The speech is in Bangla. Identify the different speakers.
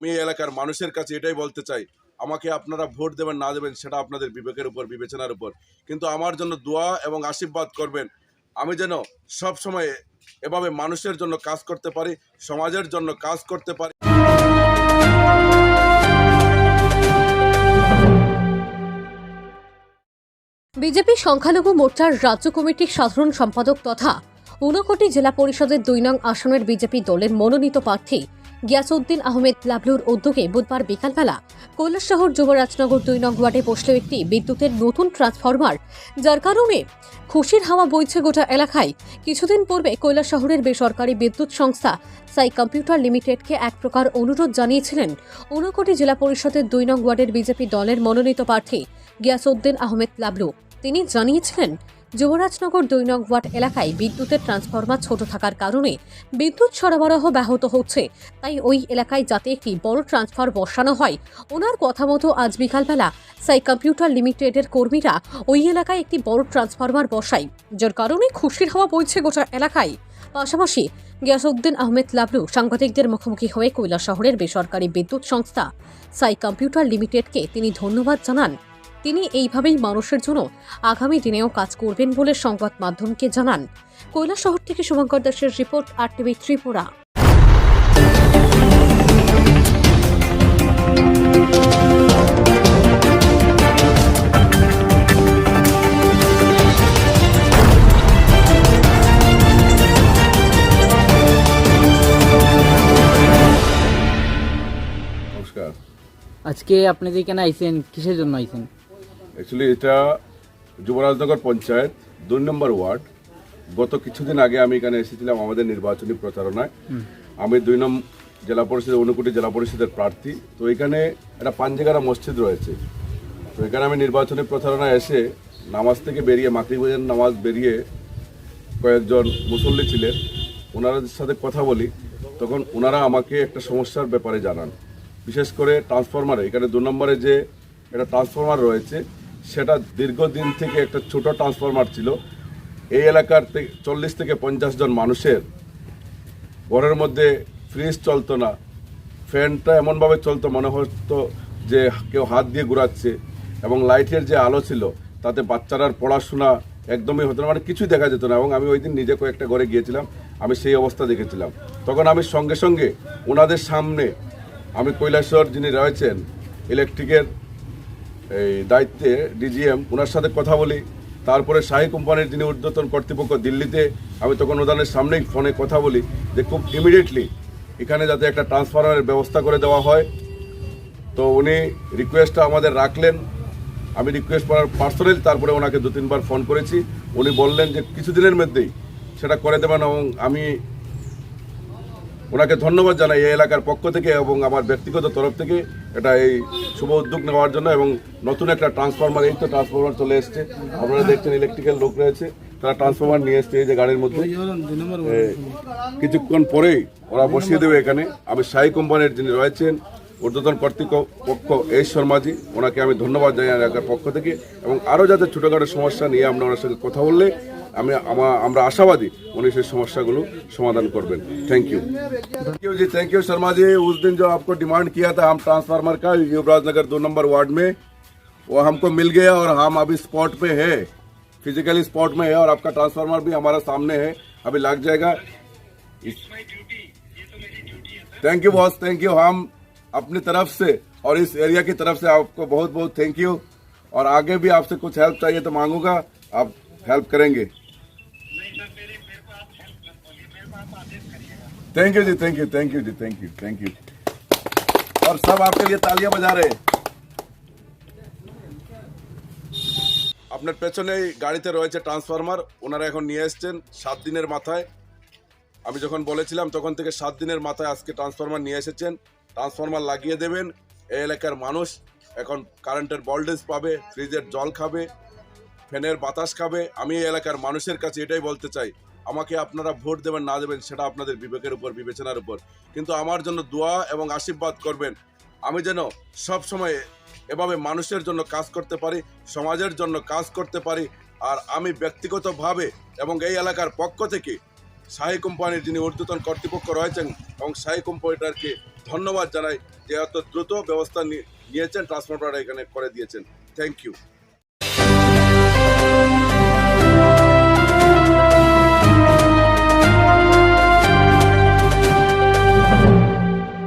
Speaker 1: আমি এলাকার মানুষের কাছে এটাই বলতে চাই, আমাকে আপনারা ভোট দেবেন না দেবেন সেটা আপনাদের বিবেকের উপর, বিবেচনার উপর। কিন্তু আমার জন্য দোয়া এবং আশীর্বাদ করবেন, আমি যেন সব সময় এভাবে মানুষের জন্য কাজ করতে পারি, সমাজের জন্য কাজ করতে পারি।
Speaker 2: বিজেপি সংখ্যালঘু মোর্চার রাজ্য কমিটির সাধারণ সম্পাদক তথা ঊনকোটি জেলা পরিষদের দুই নং আসনের বিজেপি দলের মনোনীত প্রার্থী গিয়াসউদ্দিন আহমেদ লাবলুর উদ্যোগে বুধবার বিকালবেলা কৈলাসশহর যুবরাজনগর দুই নং ওয়ার্ডে বসল একটি বিদ্যুতের নতুন ট্রান্সফরমার, যার কারণে খুশির হাওয়া বইছে গোটা এলাকায়। কিছুদিন পূর্বে কৈলাসশহরের বেসরকারি বিদ্যুৎ সংস্থা সাই কম্পিউটার লিমিটেডকে এক প্রকার অনুরোধ জানিয়েছিলেন। ঊনকোটি জেলা পরিষদের দুই নং ওয়ার্ডের বিজেপি দলের মনোনীত প্রার্থী গিয়াসউদ্দিন আহমেদ লাবলু তিনি জানিয়েছিলেন যুবরাজনগর দুই নং ওয়ার্ড এলাকায় বিদ্যুতের ট্রান্সফরমার ছোট থাকার কারণে বিদ্যুৎ সরবরাহ ব্যাহত হচ্ছে। তাই ওই এলাকায় যাতে একটি বড় ট্রান্সফার বসানো হয়, ওনার কথা মতো আজ বিকালবেলা সাই কম্পিউটার লিমিটেডের কর্মীরা ওই এলাকায় একটি বড় ট্রান্সফরমার বসায়, যার কারণে খুশির হওয়া বইছে গোটা এলাকায়। পাশাপাশি গিয়াসউদ্দিন আহমেদ লাবলু সাংবাদিকদের মুখোমুখি হয়ে কৈলা শহরের বেসরকারি বিদ্যুৎ সংস্থা সাই কম্পিউটার লিমিটেডকে তিনি ধন্যবাদ জানান। তিনি এইভাবেই মানুষের জন্য আগামী দিনেও কাজ করবেন বলে সংবাদ মাধ্যমকে জানান। শহর থেকে শুভঙ্কর দাসের রিপোর্ট আর টিভি ত্রিপুরা
Speaker 3: আজকে আপনাদের এখানে আইছেন কিসের জন্য আইছেন?
Speaker 1: অ্যাকচুয়ালি এটা যুবরাজনগর পঞ্চায়েত দুই নম্বর ওয়ার্ড। গত কিছুদিন আগে আমি এখানে এসেছিলাম আমাদের নির্বাচনী প্রচারণায়। আমি দুই নম জেলা পরিষদ অনুকুটি জেলা পরিষদের প্রার্থী। তো এখানে একটা পাঞ্জেগারা মসজিদ রয়েছে। তো এখানে আমি নির্বাচনী প্রচারণায় এসে নামাজ থেকে বেরিয়ে মাতৃভোজন নামাজ বেরিয়ে কয়েকজন মুসল্লি ছিলেন। ওনাদের সাথে কথা বলি। তখন ওনারা আমাকে একটা সমস্যার ব্যাপারে জানান। বিশেষ করে ট্রান্সফরমারে। এখানে দু নম্বরে যে একটা ট্রান্সফরমার রয়েছে সেটা দীর্ঘদিন থেকে একটা ছোট ট্রান্সফরমার ছিল। এই এলাকার চল্লিশ থেকে পঞ্চাশ জন মানুষের ঘরের মধ্যে ফ্রিজ চলতো না। ফ্যানটা এমনভাবে চলতো, মনে হতো যে কেউ হাত দিয়ে ঘুরাচ্ছে এবং লাইটের যে আলো ছিল, তাতে বাচ্চারার পড়াশোনা একদমই হতো না মানে কিছুই দেখা যেত না। এবং আমি ওই দিন নিজে কয়েকটা ঘরে গিয়েছিলাম, আমি সেই অবস্থা দেখেছিলাম। তখন আমি সঙ্গে সঙ্গে ওনাদের সামনে, আমি কৈলাসর যিনি রয়েছেন ইলেকট্রিকের এই দায়িত্বে ডিজিএম ওনার সাথে কথা বলি। তারপরে শাহী কোম্পানির যিনি ঊর্ধ্বতন কর্তৃপক্ষ দিল্লিতে, আমি তখন ওদানের সামনেই ফোনে কথা বলি যে খুব ইমিডিয়েটলি এখানে যাতে একটা ট্রান্সফারের ব্যবস্থা করে দেওয়া হয়। তো উনি রিকোয়েস্টটা আমাদের রাখলেন। আমি রিকোয়েস্ট করার পার্সোনাল তারপরে ওনাকে দু, তিনবার ফোন করেছি। উনি বললেন যে কিছুদিনের মধ্যেই সেটা করে দেবেন এবং আমি ওনাকে ধন্যবাদ জানাই এই এলাকার পক্ষ থেকে এবং আমার ব্যক্তিগত তরফ থেকে। এটা এই শুভ উদ্যোগ নেওয়ার জন্য এবং নতুন একটা ট্রান্সফরমার এই তো ট্রান্সফরমার চলে এসছে। আপনারা দেখছেন ইলেকট্রিক্যাল লোক রয়েছে, তারা ট্রান্সফরমার নিয়ে এসছে এই যে গাড়ির মধ্যে। কিছুক্ষণ পরেই ওরা বসিয়ে দেবে এখানে। আমি সাই কোম্পানির যিনি রয়েছেন ऊर्धतन কর্তৃপক্ষ এস শর্মাজি, ওনাকে আমি ধন্যবাদ জানাই এলাকার পক্ষ पक्ष और আরও যাতে ছোটোখাটো সমস্যা নিয়ে আমরা ওনার সঙ্গে কথা বললে আমি समस्यागुलू समाधान করবেন थैंक यू थैंक यू जी थैंक यू शर्मा जी उस दिन जो आपको डिमांड किया था हम ट्रांसफार्मर का युवराज नगर दो नंबर वार्ड में वो हमको मिल गया और हम अभी स्पॉट पे है फिजिकली स्पॉट में है और आपका ट्रांसफार्मर भी हमारा सामने है अभी लग जाएगा thank you boss thank you हम अपनी तरफ से और इस एरिया की तरफ से आपको बहुत बहुत थैंक यू और आगे भी आपसे कुछ हेल्प चाहिए तो मांगूंगा आप हेल्प करेंगे thank you ji thank you thank you ji thank you thank you और सब आपके लिए तालियां बजा रहे हैं আপনার পেছনেই গাড়িতে রয়েছে ট্রান্সফরমার ওনারা এখন নিয়ে এসছেন সাত দিনের মাথায় আমি যখন বলেছিলাম তখন থেকে সাত দিনের মাথায় আজকে ট্রান্সফরমার নিয়ে এসেছেন ট্রান্সফরমার লাগিয়ে দেবেন। এই এলাকার মানুষ এখন কারেন্টের ভোল্টেজ পাবে, ফ্রিজের জল খাবে, ফ্যানের বাতাস খাবে। আমি এই এলাকার মানুষের কাছে এটাই বলতে চাই, আমাকে আপনারা ভোট দেবেন, না দেবেন, সেটা আপনাদের বিবেকের উপর, বিবেচনার উপর। কিন্তু আমার জন্য দোয়া এবং আশীর্বাদ করবেন, আমি যেন সব সময় এভাবে মানুষের জন্য কাজ করতে পারি, সমাজের জন্য কাজ করতে পারি, আর আমি ব্যক্তিগতভাবে এবং এই এলাকার পক্ষ থেকে শাহী কোম্পানির যিনি ঊর্ধ্বতন কর্তৃপক্ষ রয়েছেন এবং সাহি কোম্পানিটাকে ধন্যবাদ জানাই যে এত দ্রুত ব্যবস্থা নিয়েছেন ট্রান্সফরমার এখানে করে দিয়েছেন। Thank you